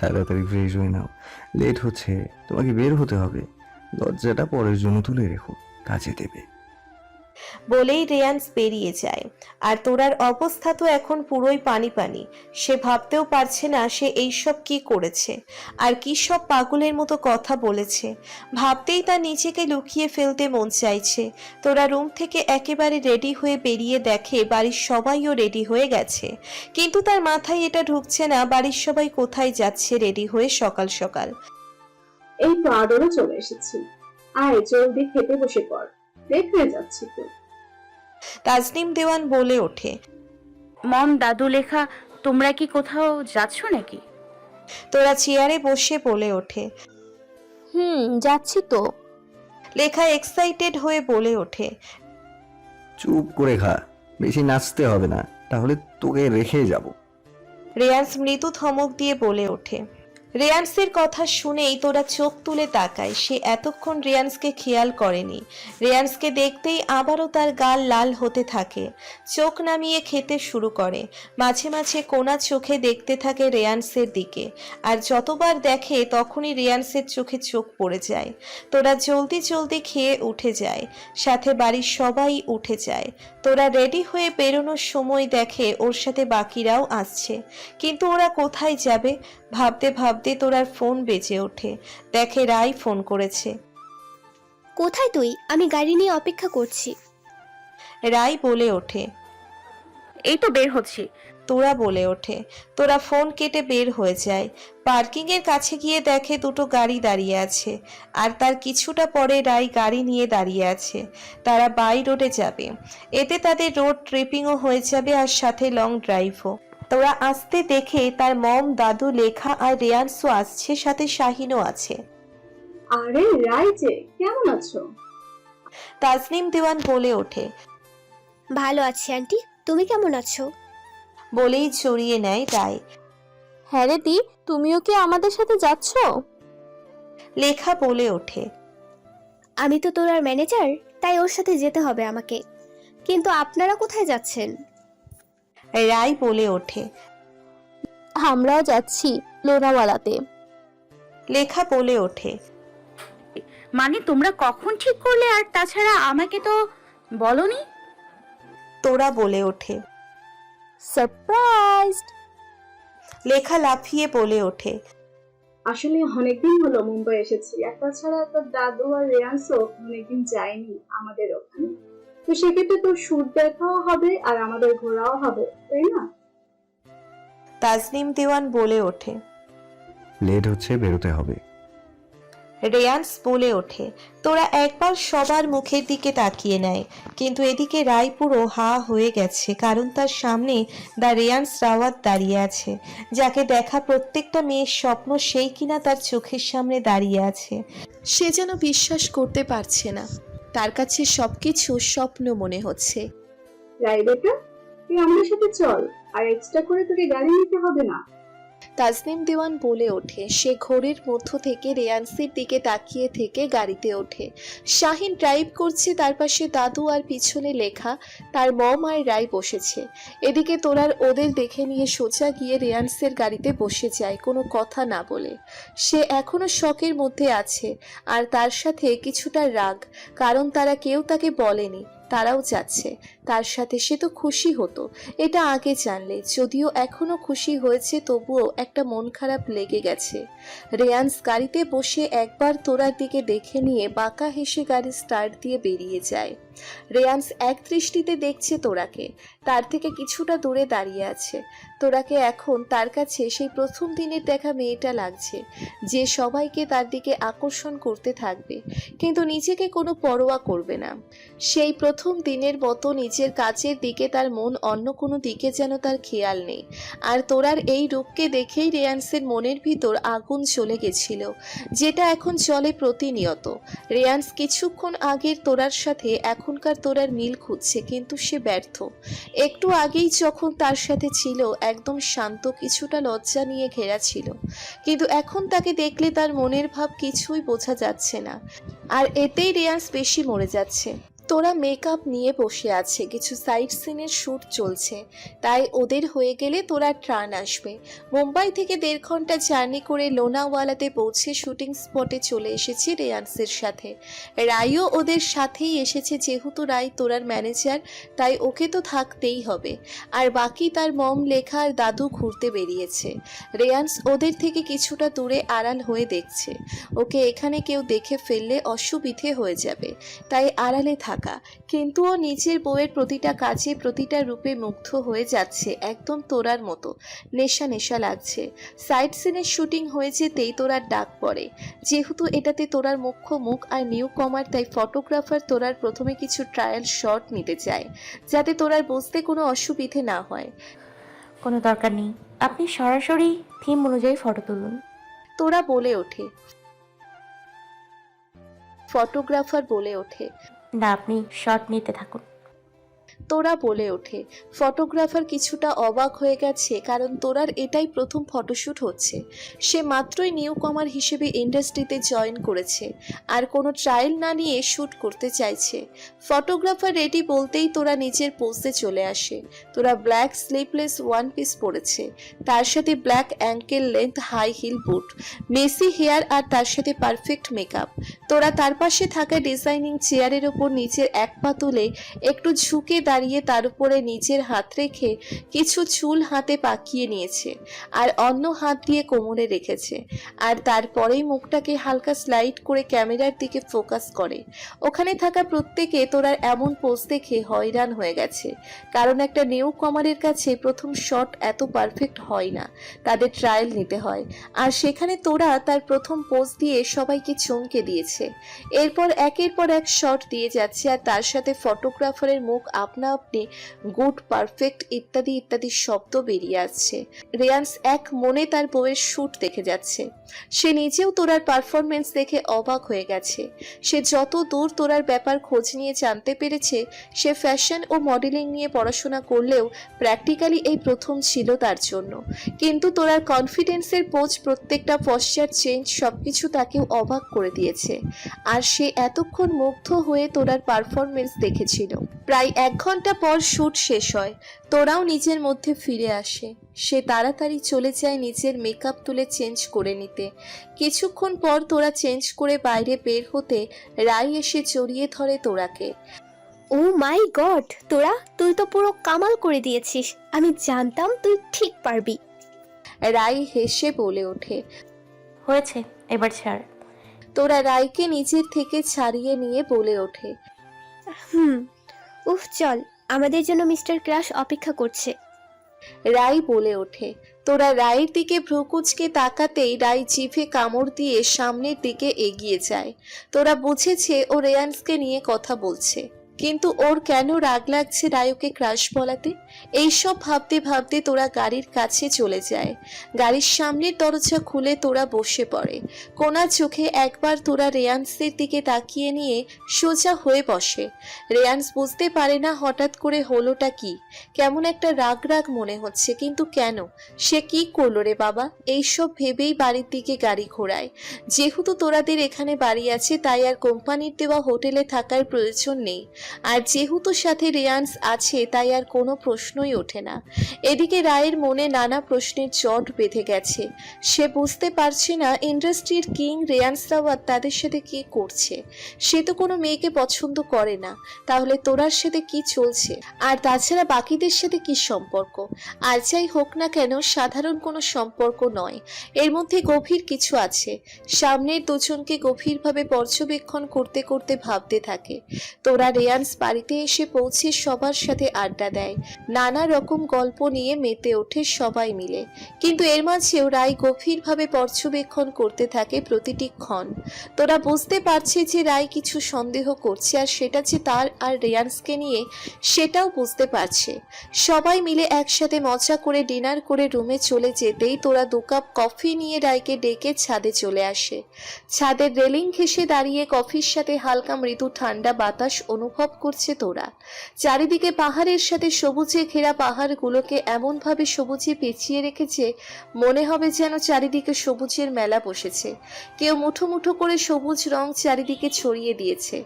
তাড়াতাড়ি ফ্রেশ হয়ে নাও। লেট হচ্ছে, তোমাকে বের হতে হবে। দরজাটা পরের জন্য তুলে রেখো কাজে দেবে। বলেই রেয়ান্স বেরিয়ে যায়। আর তোরার অবস্থা তো এখন পুরোই পানি পানি সে ভাবতেও পারছে না সে এইসব কি করেছে। আর কি সব পাগলের মতো কথা বলেছে। ভাবতেই তার নিজেকে লুকিয়ে ফেলতে মন চাইছে। তোরা রুম থেকে একেবারে রেডি হয়ে বেরিয়ে দেখে বাড়ির সবাইও রেডি হয়ে গেছে। কিন্তু তার মাথায় এটা ঢুকছে না বাড়ির সবাই কোথায় যাচ্ছে রেডি হয়ে সকাল সকাল। এই তো আদরও চলে এসেছি। আয়, জলদি খেতে বসে পড়। হয়ে যাচ্ছি তো। তাজনিম দেওয়ান বলে ওঠে। মম দাদু লেখা তোমরা কি কোথাও যাচ্ছ নাকি? তোরা চেয়ারে বসে বলে ওঠে। হুম যাচ্ছি তো। লেখা এক্সাইটেড হয়ে বলে ওঠে। চুপ করে খা বেশি নাচতে হবে না তাহলে তোকে রেখে যাব। রেয়াজ মৃদু ধমক দিয়ে বলে ওঠে। রেয়ান্সের কথা শুনেই তোরা চোখ তুলে তাকায়। সে এতক্ষণ রেয়ান্সকে খেয়াল করেনি। রেয়ান্সকে দেখতেই আবারও তার গাল লাল হতে থাকে। চোখ নামিয়ে খেতে শুরু করে। মাঝে মাঝে কোনা চোখে দেখতে থাকে রেয়ান্সের দিকে। আর যতবার দেখে তখনই রেয়ান্সের চোখে চোখ পড়ে যায়। তোরা জলদি জলদি খেয়ে উঠে যায়। সাথে বাড়ির সবাই উঠে যায়। তোরা রেডি হয়ে বেরোনোর সময় দেখে ওর সাথে বাকিরাও আসছে। কিন্তু ওরা কোথায় যাবে? ভাবতে ভাবতে তোরার ফোন বেজে ওঠে। দেখে রাই ফোন করেছে। কোথায় তুই? আমি গাড়ি নিয়ে অপেক্ষা করছি। রাই বলে ওঠে। এই তো বের হচ্ছি। তোরা বলে ওঠে। তোরা ফোন কেটে বের হয়ে যায়। পার্কিং এর কাছে গিয়ে দেখে দুটো গাড়ি দাঁড়িয়ে আছে। আর তার কিছুটা পরে রাই গাড়ি নিয়ে দাঁড়িয়ে আছে। তারা বাই রোডে যাবে। এতে তাদের রোড ট্রিপিংও হয়ে যাবে আর সাথে লং ড্রাইভও। তোরা আসতে দেখে তার মম দাদু লেখা আর রেয়ান্সও আসছে সাথে শাহিনও আছে। আরে রাই যে কেমন আছো? তাজনিম দেওয়ান বলে ওঠে। ভালো আছি আন্টি। তুমি কেমন আছো? বলেই জড়িয়ে নেয় রায়। হ্যাঁ রে দি তুমিও কি আমাদের সাথে যাচ্ছ? লেখা বলে ওঠে। আমি তো তোর আর ম্যানেজার তাই ওর সাথে যেতে হবে আমাকে। কিন্তু আপনারা কোথায় যাচ্ছেন? রায় বলে ওঠে। আমরাও যাচ্ছি লোনাওয়ালাতে। লেখা বলে ওঠে। মানে তোমরা কখন ঠিক করলে আর তাছাড়া আমাকে তো বলনি? তোরা বলে ওঠে। সারপ্রাইজ লেখা লাফিয়ে বলে ওঠে। আসলে অনেকদিন হলো মুম্বাই এসেছি। আর তাছাড়া তোর দাদু আর রেয়ান্সও অনেকদিন যায়নি আমাদের ওখানে। তো সেক্ষেত্রে তোর শুট দেখাও হবে আর আমাদের ঘোরাও হবে তাই না? তাজনিম দেওয়ান বলে ওঠে। লেট হচ্ছে বেরোতে হবে। রেয়ান্স বলে ওঠে তোরা একবার সবার মুখের দিকে তাকিয়ে নেয় কিন্তু এদিকে রায় পুরো হা হয়ে গেছে কারণ তার সামনে দা রেয়ান্স রাওয়াত দাঁড়িয়ে আছে যাকে দেখা প্রত্যেকটা মেয়ের স্বপ্ন সেই কিনা তার চোখের সামনে দাঁড়িয়ে আছে। সে যেন বিশ্বাস করতে পারছে না। তার কাছে সবকিছু স্বপ্ন মনে হচ্ছে। রাই বেটা, তুই আমার সাথে চল, আর এক্সট্রা করে তোকে গাড়ি নিতে হবে না। তাজনিম দেওয়ান বলে ওঠে, সে ঘোরের মধ্য থেকে রেয়ান্সির দিকে তাকিয়ে থেকে গাড়িতে ওঠে। শাহিন ড্রাইভ করছে, তার পাশে দাদু আর পিছনে লেখা, তার মম আর রায় বসেছে। এদিকে তোরার ওদের দেখে নিয়ে সোজা গিয়ে রেয়ান্সের গাড়িতে বসে যায়, কোনো কথা না বলে। সে এখনও শখের মধ্যে আছে, আর তার সাথে কিছুটা রাগ, কারণ তারা কেউ তাকে বলেনি। তারাও যাচ্ছে। তার সাথে সে তো খুশি হতো। এটা আগে জানলে, যদিও এখনও খুশি হয়েছে, তবুও একটা মন খারাপ লেগে গেছে। রেয়ান্স গাড়িতে বসে একবার তোরার দিকে দেখে নিয়ে বাঁকা হেসে গাড়ি স্টার্ট দিয়ে বেরিয়ে যায়। রেয়ান্স এক দৃষ্টিতে দেখছে তোরাকে। তার থেকে কিছুটা দূরে দাঁড়িয়ে আছে। তোরাকে এখন তার কাছে সেই প্রথম দিনের দেখা মেয়েটা লাগছে, যে সবাইকে তার দিকে আকর্ষণ করতে থাকবে, কিন্তু নিজেকে কোনো পরোয়া করবে না। সেই প্রথম দিনের মতো নিজের কাজের দিকে তার মন অন্য কোনো দিকে যেন তার খেয়াল নেই। আর তোরার এই রূপকে দেখেই রেয়ান্সের মনের ভিতর আগুন চলে গেছিল, যেটা এখন চলে প্রতিনিয়ত। রেয়ান্স কিছুক্ষণ আগের তোরার সাথে এখনকার তোরার মিল খুঁজছে, কিন্তু সে ব্যর্থ। একটু আগেই যখন তার সাথে ছিল, একদম শান্ত কিছুটা লজ্জা নিয়ে ঘেরা ছিল। কিন্তু এখন তাকে দেখলে তার মনের ভাব কিছুই বোঝা যাচ্ছে না। আর এতেই রেয়ান্স বেশি মরে যাচ্ছে। তোরা মেকআপ নিয়ে বসে আছে, কিছু সাইড সিনের শ্যুট চলছে। তাই ওদের হয়ে গেলে তোরা ট্রান আসবে। মুম্বাই থেকে দেড় ঘণ্টা জার্নি করে লোনাওয়ালাতে পৌঁছে শুটিং স্পটে চলে এসেছে রেয়ান্সের সাথে। রাইও ওদের সাথেই এসেছে, যেহেতু রায় তোরার ম্যানেজার তাই ওকে তো থাকতেই হবে। আর বাকি তার মম লেখা আর দাদু ঘুরতে বেরিয়েছে। রেয়ান্স ওদের থেকে কিছুটা দূরে আড়াল হয়ে দেখছে। ওকে এখানে কেউ দেখে ফেললে অসুবিধে হয়ে যাবে। তাই আড়ালে থাকা। কিন্তু ও নিজের বউয়ের প্রতিটা কাজে প্রতিটা রূপে মুগ্ধ হয়ে যাচ্ছে একদম তোরার মতো। নেশা নেশা লাগছে। সাইড সিনের শুটিং হয়ে যেতেই তোরার ডাক পড়ে। যেহেতু এটাতে তোরার মুখ্য মুখ আর নিউ কমার তাই ফটোগ্রাফার তোরার প্রথমে কিছু ট্রায়াল শট নিতে চায় যাতে তোরার বুঝতে কোনো অসুবিধে না হয়। কোনো দরকার নেই। আপনি সরাসরি থিম অনুযায়ী ফটো তুলুন। তোরা বলে ওঠে। ফটোগ্রাফার বলে ওঠে না আপনি শট নিতে থাকুন। তোরা বলে ওঠে। ফটোগ্রাফার কিছুটা অবাক হয়ে গেছে, কারণ তোরার এটাই প্রথম ফটোশ্যুট হচ্ছে। সে মাত্রই নিউ কমার হিসেবে ইন্ডাস্ট্রিতে জয়েন করেছে, আর কোনো ট্রায়াল না নিয়ে শ্যুট করতে চাইছে। ফটোগ্রাফার রেডি বলতেই তোরা নিজের পোস্টে চলে আসে। তোরা ব্ল্যাক স্লিপলেস ওয়ান পিস পরেছে, তার সাথে black ankle length high heel boot, messy hair আর তার সাথে পারফেক্ট মেকআপ। তোরা তার পাশে থাকা ডিজাইনিং চেয়ারের ওপর নিচের এক পা তুলে একটু ঝুঁকে দাঁড়িয়ে তার উপরে নিজের হাত রেখে কিছু চুল হাতে পাকিয়ে নিয়েছে আর অন্য হাত দিয়ে কোমরে রেখেছে। আর তারপরেই মুখটাকে হালকা স্লাইড করে ক্যামেরার দিকে ফোকাস করে। ওখানে থাকা প্রত্যেকে তোরার এমন পোজ দেখে হয়রান হয়ে গেছে। কারণ একটা নিউ কমারের কাছে প্রথম শট এত পারফেক্ট হয় না। তাদের ট্রায়াল নিতে হয়। আর সেখানে তোরা তার প্রথম পোজ দিয়ে সবাইকে চমকে দিয়েছে। এরপর একের পর এক শট দিয়ে যাচ্ছে আর তার সাথে ফটোগ্রাফারের মুখ আপনা আপনি গুড, পারফেক্ট ইত্যাদি ইত্যাদি শব্দ বেরিয়ে আসছে। রেয়ান্স এক মনে তার বউয়ের শ্যুট দেখে যাচ্ছে। সে নিজেও তোরার পারফরমেন্স দেখে অবাক হয়ে গেছে। সে যত দূর তোরার ব্যাপার খোঁজ নিয়ে জানতে পেরেছে, সে ফ্যাশন ও মডেলিং নিয়ে পড়াশোনা করলেও প্র্যাকটিক্যালি এই প্রথম ছিল তার জন্য। কিন্তু তোরার কনফিডেন্সের পোজ প্রত্যেকটা পশ্চাৎ চেঞ্জ সবকিছু তাকেও অবাক করে দিয়েছে। আর সে এতক্ষণ মুগ্ধ হয়ে তোরার পারফরমেন্স দেখেছিল। প্রায় এক ঘণ্টা পর শ্যুট শেষ হয়। তোরাও নিজের মধ্যে ফিরে আসে। সে তাড়াতাড়ি চলে যায় নিজের মেকআপ তুলে চেঞ্জ করে নিতে। কিছুক্ষণ পর তোরা চেঞ্জ করে বাইরে বের হতে রাই এসে জড়িয়ে ধরে তোরাকে। ও মাই গড! তোরা তুই তো পুরো কামাল করে দিয়েছিস। আমি জানতাম তুই ঠিক পারবি। রাই হেসে বলে ওঠে। হয়েছে এবার ছাড়। তোরা রাইকে নিজের থেকে ছাড়িয়ে নিয়ে বলে ওঠে। হুম উফ, চল, আমাদের জন্য মিস্টার ক্রাশ অপেক্ষা করছে। রাই বলে ওঠে। তোরা রায়ের দিকে ভ্রুকুচকে তাকাতেই রাই জিভে কামড় দিয়ে সামনের দিকে এগিয়ে যায়। তোরা বুঝেছে ও রেয়ান্সকে নিয়ে কথা বলছে। কিন্তু ওর কেন রাগ লাগছে রায়ুকে ক্রাশ বলাতে? এইসব ভাবতে ভাবতে তোরা গাড়ির কাছে চলে যায়। গাড়ির সামনের দরজা খুলে তোরা বসে পড়ে। কোনা চোখে একবার তোরা রেয়ান্সের দিকে তাকিয়ে নিয়ে সোজা হয়ে বসে। রেয়ান্স বুঝতে পারে না হঠাৎ করে হলোটা কি। কেমন একটা রাগ রাগ মনে হচ্ছে, কিন্তু কেন? সে কি করল রে বাবা? এইসব ভেবেই বাড়ির দিকে গাড়ি ঘোরায়। যেহেতু তোরাদের এখানে বাড়ি আছে, তাই আর কোম্পানির দেওয়া হোটেলে থাকার প্রয়োজন নেই। আর যেহেতু সাথে রেয়ান্স আছে, তাই আর কোনো প্রশ্নই ওঠে না। এদিকে রায়ের মনে নানা প্রশ্নের জট বেঁধে গেছে। সে বুঝতে পারছে না ইন্ডাস্ট্রির কিং রেয়ান্স রাওয়াত তাদের সাথে কি করছে। সে তো কোনো মেয়েকে পছন্দ করে না। তাহলে তোরার সাথে কি চলছে? আর তাছাড়া বাকিদের সাথে কি সম্পর্ক? আর যাই হোক না কেন, সাধারণ কোনো সম্পর্ক নয়। এর মধ্যে গভীর কিছু আছে। সামনের দুজনকে গভীরভাবে পর্যবেক্ষণ করতে করতে ভাবতে থাকে। তোরা রেয়ান্স বাড়িতে এসে পৌঁছে সবার সাথে আড্ডা দেয়। নানা রকম গল্প নিয়ে মেতে ওঠে সবাই মিলে। কিন্তু এর মাঝেও রায় গভীরভাবে পর্যবেক্ষণ করতে থাকে প্রতিটি ক্ষণ। তোরা বুঝতে পারছে যে রায় কিছু সন্দেহ করছে আর সেটা যে তার আর রেয়ান্সকে নিয়ে, সেটাও বুঝতে পারছে। সবাই মিলে একসাথে মজা করে ডিনার করে রুমে চলে যেতেই তোরা দু কাপ কফি নিয়ে রায়কে ডেকে ছাদে চলে আসে। ছাদের রেলিং ঘেসে দাঁড়িয়ে কফির সাথে হালকা মৃদু ঠান্ডা বাতাস অনুভব অনুভব করছে তোরা। চারিদিকে পাহাড়ের সাথে সবুজে ঘেরা পাহাড়গুলোকে এমনভাবে সবুজে পেঁচিয়ে রেখেছে, মনে হবে যেন চারিদিকে সবুজের মেলা বসেছে। কেউ মুঠো মুঠো করে সবুজ রং চারিদিকে ছড়িয়ে দিয়েছে।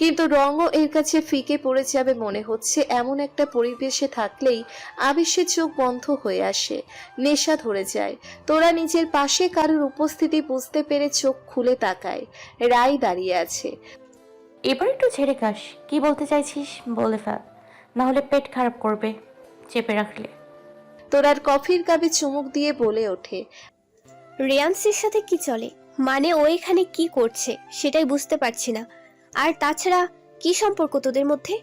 কিন্তু রঙও এর কাছে ফিকে পড়ে যাবে মনে হচ্ছে, এমন একটা পরিবেশে থাকলেই আবেশে চোখ বন্ধ হয়ে আসে, নেশা ধরে যায়। তোরা নিজের পাশে কারোর উপস্থিতি বুঝতে পেরে চোখ খুলে তাকায়। রায় দাঁড়িয়ে আছে। এবার একটু ছেড়ে কাস কি বলতে চাইছিস? বলে ফেল। না হলে পেট খারাপ করবে। চেপে রাখলে। তোরার কফির কাপে চুমুক দিয়ে বলে ওঠে। রেয়ান্সের সাথে কি চলে? মানে ও এখানে কি করছে? সেটাই বুঝতে পারছি না। আর তাছাড়া কি সম্পর্ক তোদের মধ্যে?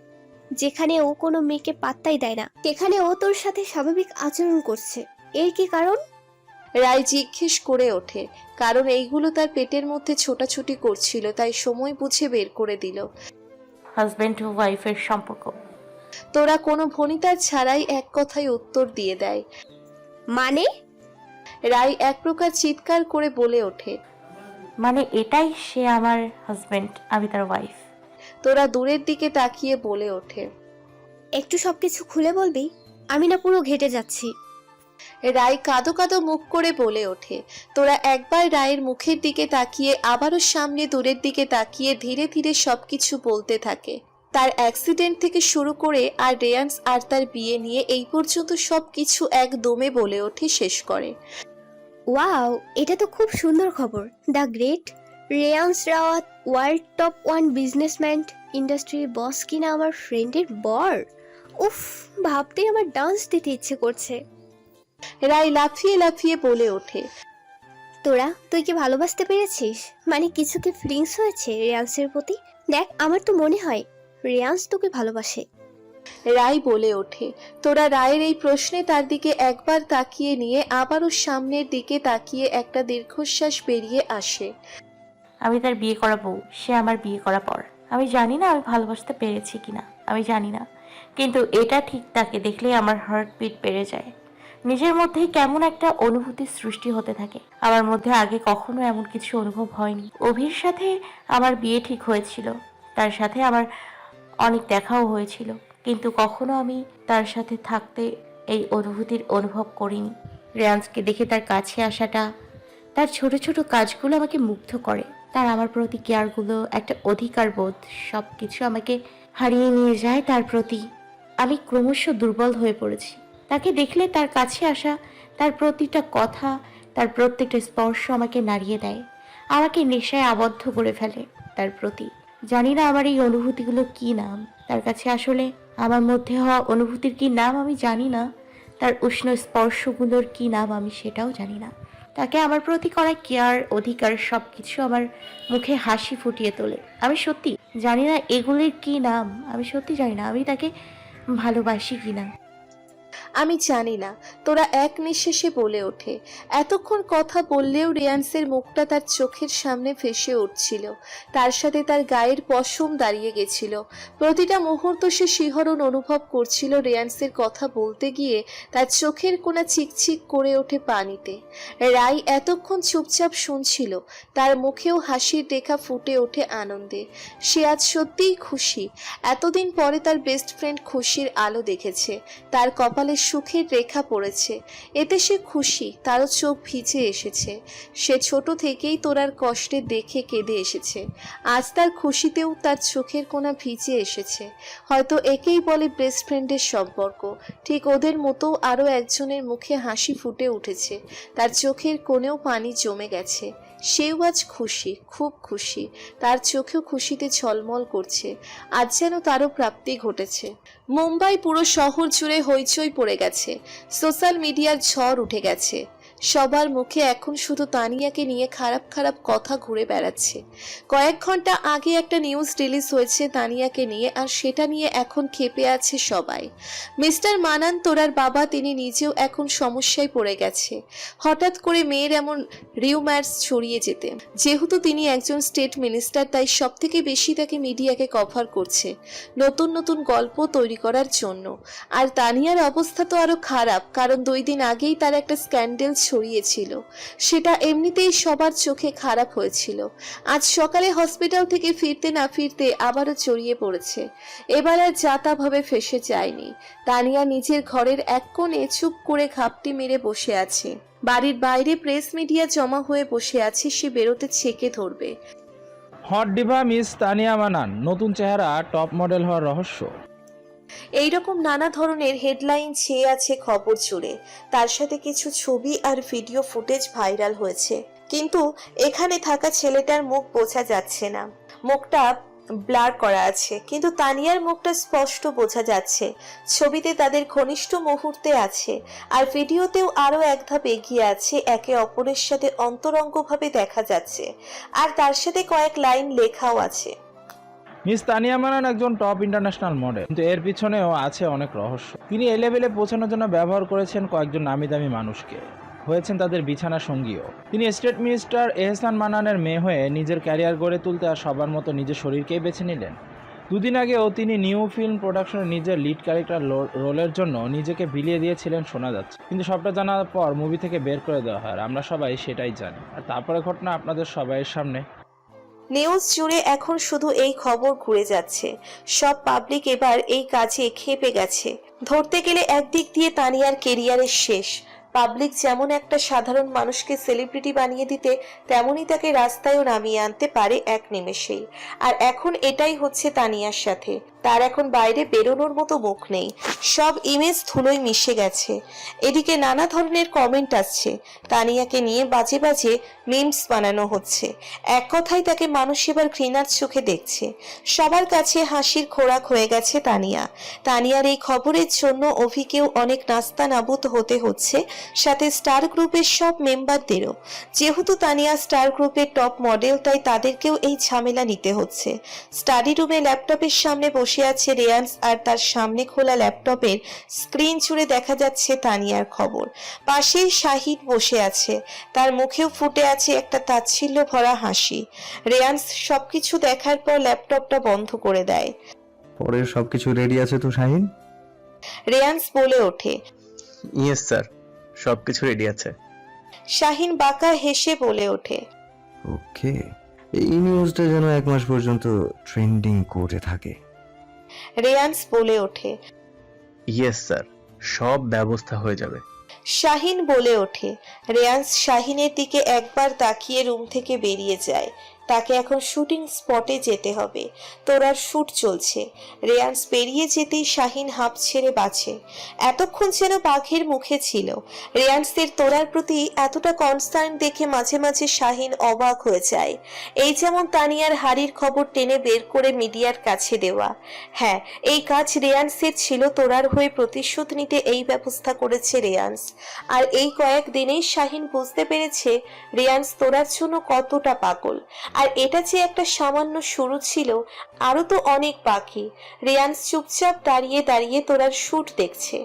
যেখানে ও কোনো মেয়েকে পাত্তাই দেয় না। সেখানে ও তোর সাথে স্বাভাবিক আচরণ করছে। এর কি কারণ? রায় জিজ্ঞেস করে ওঠে কারণ এইগুলো তার পেটের মধ্যে ছোটাছুটি করছিল তাই সময় বুঝে বের করে দিল। হাজব্যান্ড ও ওয়াইফের সম্পর্ক। তোরা কোনো ভনিতার ছাড়াই এক কথায় উত্তর দিয়ে দেয়। মানে? রায় এক প্রকার চিৎকার করে বলে ওঠে। মানে এটাই সে আমার হাজব্যান্ড আমি তার ওয়াইফ। তোরা দূরের দিকে তাকিয়ে বলে ওঠে। একটু সবকিছু খুলে বলবি? আমি না পুরো ঘেটে যাচ্ছি। রায় কাঁদো কাঁদো মুখ করে বলে ওঠে। তোরা একবার রায়ের মুখের দিকে তাকিয়ে, আবারও সামনে দূরের দিকে তাকিয়ে ধীরে ধীরে সবকিছু বলতে থাকে। তার অ্যাক্সিডেন্ট থেকে শুরু করে আর রেয়ান্স আর তার বিয়ে নিয়ে এই পর্যন্ত সবকিছু এক দমে বলে ওঠে শেষ করে। ওয়াও, এটা তো খুব সুন্দর খবর। The great Reyansh Rawat, world top one businessman, ইন্ডাস্ট্রির বস কিনা আমার ফ্রেন্ডের বর। উফ, ভাবতেই আমার ডান্স দিতে ইচ্ছে করছে। রায় লাফিয়ে লাফিয়ে বলে ওঠে। তোরা তুই কি ভালোবাসতে পেরেছিস? মানে কিছু কি ফিলিংস হয়েছে রেয়ান্সের প্রতি? দেখ আমার তো মনে হয় রেয়ান্স তোকে ভালোবাসে। রায় বলে ওঠে তোরা রায়ের এই প্রশ্নে তার দিকে একবার তাকিয়ে নিয়ে আবারও সামনের দিকে তাকিয়ে একটা দীর্ঘশ্বাস বেরিয়ে আসে। আমি তার বিয়ে করা বউ সে আমার বিয়ে করা পর। আমি জানি না আমি ভালোবাসতে পেরেছি কিনা আমি জানি না। কিন্তু এটা ঠিক তাকে দেখলেই আমার হার্ট বিট বেড়ে যায়। নিজের মধ্যেই কেমন একটা অনুভূতির সৃষ্টি হতে থাকে। আমার মধ্যে আগে কখনো এমন কিছু অনুভব হয়নি। অভির সাথে আমার বিয়ে ঠিক হয়েছিল। তার সাথে আমার অনেক দেখাও হয়েছিল। কিন্তু কখনো আমি তার সাথে থাকতে এই অনুভূতির অনুভব করিনি। রেয়ান্সকে দেখে তার কাছে আসাটা, তার ছোট ছোট কাজগুলো আমাকে মুগ্ধ করে। তার আমার প্রতি কেয়ারগুলো, একটা অধিকার বোধ সব কিছু আমাকে হারিয়ে নিয়ে যায়। তার প্রতি আমি ক্রমশ দুর্বল হয়ে পড়েছি। তাকে দেখলে তার কাছে আসা, তার প্রতিটা কথা, তার প্রত্যেকটা স্পর্শ আমাকে নাড়িয়ে দেয়। আমাকে নেশায় আবদ্ধ করে ফেলে তার প্রতি। জানি না আমার এই অনুভূতিগুলো কি নাম। তার কাছে আসলে আমার মধ্যে হওয়া অনুভূতির কি নাম আমি জানি না। তার উষ্ণ স্পর্শগুলোর কি নাম আমি সেটাও জানি না। তাকে আমার প্রতি করা কেয়ার, অধিকার সব কিছু আমার মুখে হাসি ফুটিয়ে তোলে। আমি সত্যি জানি না এগুলির কি নাম। আমি সত্যি জানি না। আমি তাকে ভালোবাসি কি না আমি জানি না, তোরা এক নিঃশেষে বলে ওঠে। এতক্ষণ কথা বললেও রিয়ান্সের মুখটা তার চোখের সামনে ভেসে উঠছিল। তার সাথে তার গায়ের পশম দাঁড়িয়ে গেছিল। প্রতিটা মুহূর্ত সে শিহরণ অনুভব করছিল রিয়ান্সের কথা বলতে গিয়ে তার চোখের কোনা চিকচিক করে ওঠে পানিতে। রাই এতক্ষণ চুপচাপ শুনছিল, তার মুখেও হাসির দেখা ফুটে ওঠে আনন্দে। সে আজ সত্যিই খুশি। এতদিন পরে তার বেস্ট ফ্রেন্ড খুশির আলো দেখেছে। তার কপালে সুখের রেখা পড়েছে। এতে সে খুশি, তারও চোখ ভিজে এসেছে। সে ছোট থেকেই তোরার কষ্টে দেখে কেঁদে এসেছে। আজ তার খুশিতেও তার চোখের কোনা ভিজে এসেছে। হয়তো একেই বলে বেস্ট ফ্রেন্ডের সম্পর্ক। ঠিক ওদের মতো আরও একজনের মুখে হাসি ফুটে উঠেছে। তার চোখের কোণেও পানি জমে গেছে। সেও আজ খুশি, খুব খুশি। তার চোখেও খুশিতে ছলমল করছে। আজ যেন তারও প্রাপ্তি ঘটেছে। মুম্বাই পুরো শহর জুড়ে হইচই পড়ে গেছে। সোশ্যাল মিডিয়ার ঝড় উঠে গেছে। সবার মুখে এখন শুধু তানিয়াকে নিয়ে খারাপ খারাপ কথা ঘুরে বেড়াচ্ছে। কয়েক ঘণ্টা আগে একটা নিউজ রিলিজ হয়েছে তানিয়াকে নিয়ে, আর সেটা নিয়ে এখন খেপে আছে সবাই। মিস্টার মানান তোরার বাবা তিনি নিজেও এখন সমস্যায় পড়ে গেছে। হঠাৎ করে মেয়ের এমন রিউমার্স ছড়িয়ে যেতে। যেহেতু তিনি একজন স্টেট মিনিস্টার তাই সব থেকে বেশি তাকে মিডিয়াকে কভার করছে। নতুন নতুন গল্প তৈরি করার জন্য। আর তানিয়ার অবস্থা তো আরও খারাপ, কারণ দুই দিন আগেই তার একটা স্ক্যান্ডেল ছড়িয়েছিল সেটা এমনিতেই সবার চোখে খারাপ হয়েছিল। আজ সকালে হসপিটাল থেকে ফিরতে না ফিরতে আবারও জড়িয়ে পড়েছে। এবার আর যাতাভাবে ফেসে যায়নি। তানিয়া নিজের ঘরের এক কোণে চুপ করে ঘাপটি মেরে বসে আছে। বাড়ির বাইরে প্রেস মিডিয়া জমা হয়ে বসে আছে, সে বেরোতে ছেকে ধরবে। Hot diva miss Tania Manan, নতুন চেহারা টপ মডেল হওয়ার রহস্য। এইরকম নানা ধরনের হেডলাইন ছেয়ে আছে খবর জুড়ে। তার সাথে কিছু ছবি আর ভিডিও ফুটেজ ভাইরাল হয়েছে। কিন্তু এখানে থাকা ছেলেটার মুখ বোঝা যাচ্ছে না। মুখটা ব্লার করা আছে, কিন্তু তানিয়ার মুখটা স্পষ্ট বোঝা যাচ্ছে। ছবিতে তাদের ঘনিষ্ঠ মুহূর্তে আছে, আর ভিডিওতেও আরও এক ধাপ এগিয়ে আছে, একে অপরের সাথে অন্তরঙ্গভাবে দেখা যাচ্ছে। আর তার সাথে কয়েক লাইন লেখাও আছে। মিস তানিয়া মানান একজন টপ ইন্টারন্যাশনাল মডেল। কিন্তু এর পিছনেও আছে অনেক রহস্য। তিনি এ লেভেলে পৌঁছানোর জন্য ব্যবহার করেছেন কয়েকজন নামি দামি মানুষকে। হয়েছেন তাদের বিছানা সঙ্গীও। তিনি স্টেট মিনিস্টার এহসান মানানের মেয়ে হয়ে নিজের ক্যারিয়ার গড়ে তুলতে আর সবার মতো নিজের শরীরকেই বেছে নিলেন। দুদিন আগেও তিনি নিউ ফিল্ম প্রোডাকশনে নিজের লিড ক্যারেক্টার রোলের জন্য নিজেকে বিলিয়ে দিয়েছিলেন শোনা যাচ্ছে কিন্তু সবটা জানার পর মুভি থেকে বের করে দেওয়া হয় আমরা সবাই সেটাই জানি। আর তারপরে ঘটনা আপনাদের সবাইয়ের সামনে। নিউজ জুড়ে এখন শুধু এই খবর ঘুরে যাচ্ছে। সব পাবলিক এবার এই কাজে খেপে গেছে। ধরতে গেলে একদিক দিয়ে তানিয়ার কেরিয়ারের শেষ। পাবলিক যেমন একটা সাধারণ মানুষকে সেলিব্রিটি বানিয়ে দিতে, তেমনই তাকে রাস্তায়ও নামিয়ে আনতে পারে এক নিমেষেই। আর এখন এটাই হচ্ছে তানিয়ার সাথে। তার এখন বাইরে বেরোনোর মতো মুখ নেই। সব ইমেজ ধুলোয় মিশে গেছে। এদিকে নানা ধরনের কমেন্ট আসছে। তানিয়াকে নিয়ে বাজে বাজে মিমস বানানো হচ্ছে। এক কথায় তাকে মানুষ এবার ঘৃণার চোখে দেখছে। সবার কাছে হাসির খোরাক হয়ে গেছে তানিয়া। তানিয়ার এই খবরের জন্য অভিকেও অনেক নাস্তা নাবুদ হতে হচ্ছে, সাথে স্টার গ্রুপের সব মেম্বারদেরও যেহেতু তানিয়া স্টার গ্রুপের টপ মডেল তাই তাদেরকেও এই ঝামেলা নিতে হচ্ছে। স্টাডি রুমে ল্যাপটপের সামনে বসে আছে রেয়ান্স আর তার সামনে খোলা ল্যাপটপের স্ক্রিন জুড়ে দেখা যাচ্ছে তানিয়ার খবর। পাশেই শাহিদ বসে আছে। তার মুখেও ফুটে আছে একটা তাচ্ছিল্য ভরা হাসি। রেয়ান্স সবকিছু দেখার পর ল্যাপটপটা বন্ধ করে দেয়। পরের সবকিছু রেডি আছে তো শাহিন? রেয়ান্স বলে ওঠে। ইয়েস স্যার সব কিছু রেডি আছে। শাহিন বাঁকা হেসে বলে ওঠে। ওকে এই নিউজটা যেন এক মাস পর্যন্ত ট্রেন্ডিং করে থাকে। রেয়ান্স বলে ওঠে। ইয়েস স্যার সব ব্যবস্থা হয়ে যাবে। শাহিন বলে ওঠে। রেয়ান্স শাহিনের দিকে একবার তাকিয়ে রুম থেকে বেরিয়ে যায়। তাকে এখন শুটিং স্পটে যেতে হবে। তোরার শুট চলছে। রেয়ান্স বেরিয়ে যেতেই শাহিন হাঁপ ছেড়ে বাঁচে। এতক্ষণ যেন বাঘের মুখে ছিল। রেয়ান্সের তোরার প্রতি এতটা কনসার্ন দেখে মাঝে মাঝে শাহিন অবাক হয়ে যায়। এই যেমন তানিয়ার হাড়ির খবর টেনে বের করে মিডিয়ার কাছে দেওয়া। হ্যাঁ এই কাজ রেয়ান্সের ছিল। তোরার হয়ে প্রতিশোধ নিতে এই ব্যবস্থা করেছে রেয়ান্স। আর এই কয়েক দিনেই শাহিন বুঝতে পেরেছে রেয়ান্স তোরার জন্য কতটা পাগল। আর এটা যে একটা সামান্য শুরু ছিল আরও তো অনেক বাকি। রেয়ান্স চুপচাপ দাঁড়িয়ে দাঁড়িয়ে তোরার শুট দেখছে।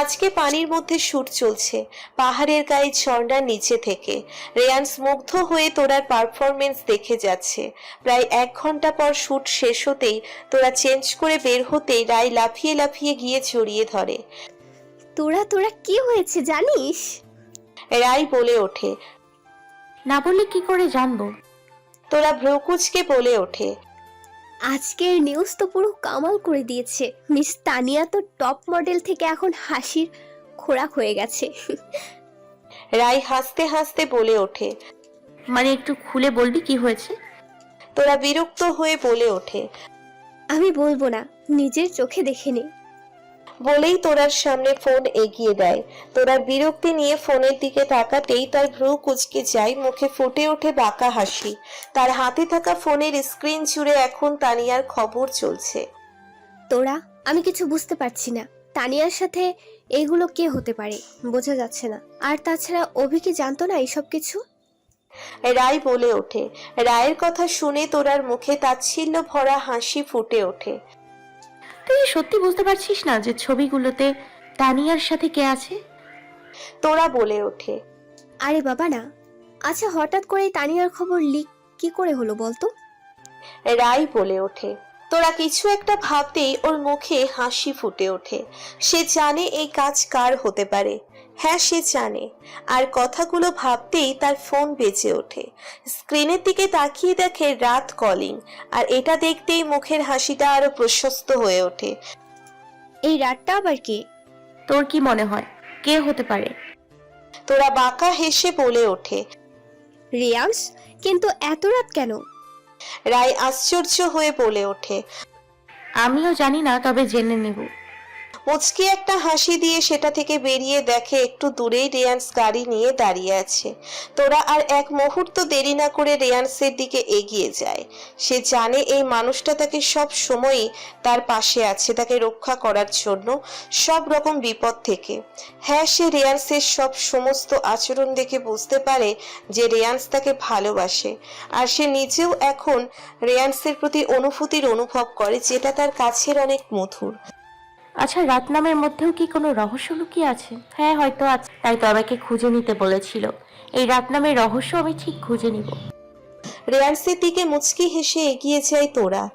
আজকে পানির মধ্যে শুট চলছে পাহাড়ের গায়ে ঝর্ণার নিচে থেকে। রেয়ান্স মুগ্ধ হয়ে তোরার পারফরমেন্স দেখে যাচ্ছে। প্রায় এক ঘণ্টা পর শুট শেষ হতেই তোরা চেঞ্জ করে বের হতেই রায় লাফিয়ে লাফিয়ে গিয়ে জড়িয়ে ধরে। তোরা তোরা কি হয়েছে জানিস? রায় বলে ওঠে না বললে কি করে জানব? তোরা ভ্রকুচকে বলে ওঠে। আজকের নিউজ তো পুরো কামাল করে দিয়েছে। মিস তানিয়া তো টপ মডেল থেকে এখন হাসির খোরাক হয়ে গেছে। রায় হাসতে হাসতে বলে ওঠে। মানে একটু খুলে বলবি কি হয়েছে? তোরা বিরক্ত হয়ে বলে ওঠে। আমি বলব না নিজের চোখে দেখে নে। বলেই তোরার সামনে ফোন এগিয়ে দেয়। তোরা বিরক্তি নিয়ে ফোনের দিকে তাকাতেই তার ভ্রু কুচকে যায় মুখে ফুটে ওঠে বাঁকা হাসি। তার হাতে থাকা ফোনের স্ক্রিন জুড়ে এখন তানিয়ার খবর চলছে। তোরা? আমি কিছু বুঝতে পারছি না। তানিয়ার সাথে এইগুলো কে হতে পারে? বোঝা যাচ্ছে না। আর তাছাড়া অভি কি জানতো না এইসব কিছু? রায় বলে ওঠে। রায়ের কথা শুনে তোরার মুখে তাচ্ছিল্য ভরা হাসি ফুটে ওঠে। তুই সত্যি বুঝতে পারছিস না যে ছবিগুলোতে তানিয়ার সাথে কে আছে? তোরা বলে ওঠে। আরে বাবা না। আচ্ছা হঠাৎ করে তানিয়ার খবর লিক কি করে হলো বলতো? রাই বলে ওঠে। তোরা কিছু একটা ভাবতেই ওর মুখে হাসি ফুটে ওঠে। সে জানে এই কাজ কার হতে পারে। হ্যাঁ সে জানে। আর কথাগুলো ভাবতেই তার ফোন বেজে ওঠে। স্ক্রিনের দিকে তাকিয়ে দেখে রাত কলিং আর এটা দেখতেই মুখের হাসিটা আরও প্রশস্ত হয়ে ওঠে। এই রাতটা আবার কে? তোর কি মনে হয়? কে হতে পারে? তোরা বাঁকা হেসে বলে ওঠে। রিয়াংস কিন্তু এত রাত কেন? রায় আশ্চর্য হয়ে বলে ওঠে। আমিও জানি না তবে জেনে নেব। মুচকি একটা হাসি দিয়ে সেটা থেকে বেরিয়ে দেখে একটু দূরেই রেয়ান্স গাড়ি নিয়ে দাঁড়িয়ে আছে। তোরা আর এক মুহূর্ত দেরি না করে রেয়ান্সের দিকে এগিয়ে যায়। সে জানে এই মানুষটা তাকে সব সময়ই তার পাশে আছে, তাকে রক্ষা করার জন্য সব রকম বিপদ থেকে। হ্যাঁ সে রেয়ান্সের সব সমস্ত আচরণ দেখে বুঝতে পারে যে রেয়ান্স তাকে ভালোবাসে। আর সে নিজেও এখন রেয়ান্সের প্রতি অনুভূতির অনুভব করে, যেটা তার কাছের অনেক মধুর। আচ্ছা রাত নামের মধ্যেও কি কোনো রহস্য লুকিয়ে আছে? হ্যাঁ হয়তো আছে। তাই তো আমাকে খুঁজে নিতে বলেছিল। এই রাত নামের রহস্য আমি ঠিক খুঁজে নিব। রেয়ান্সের দিকে মুচকি হেসে এগিয়ে যায় তোরা।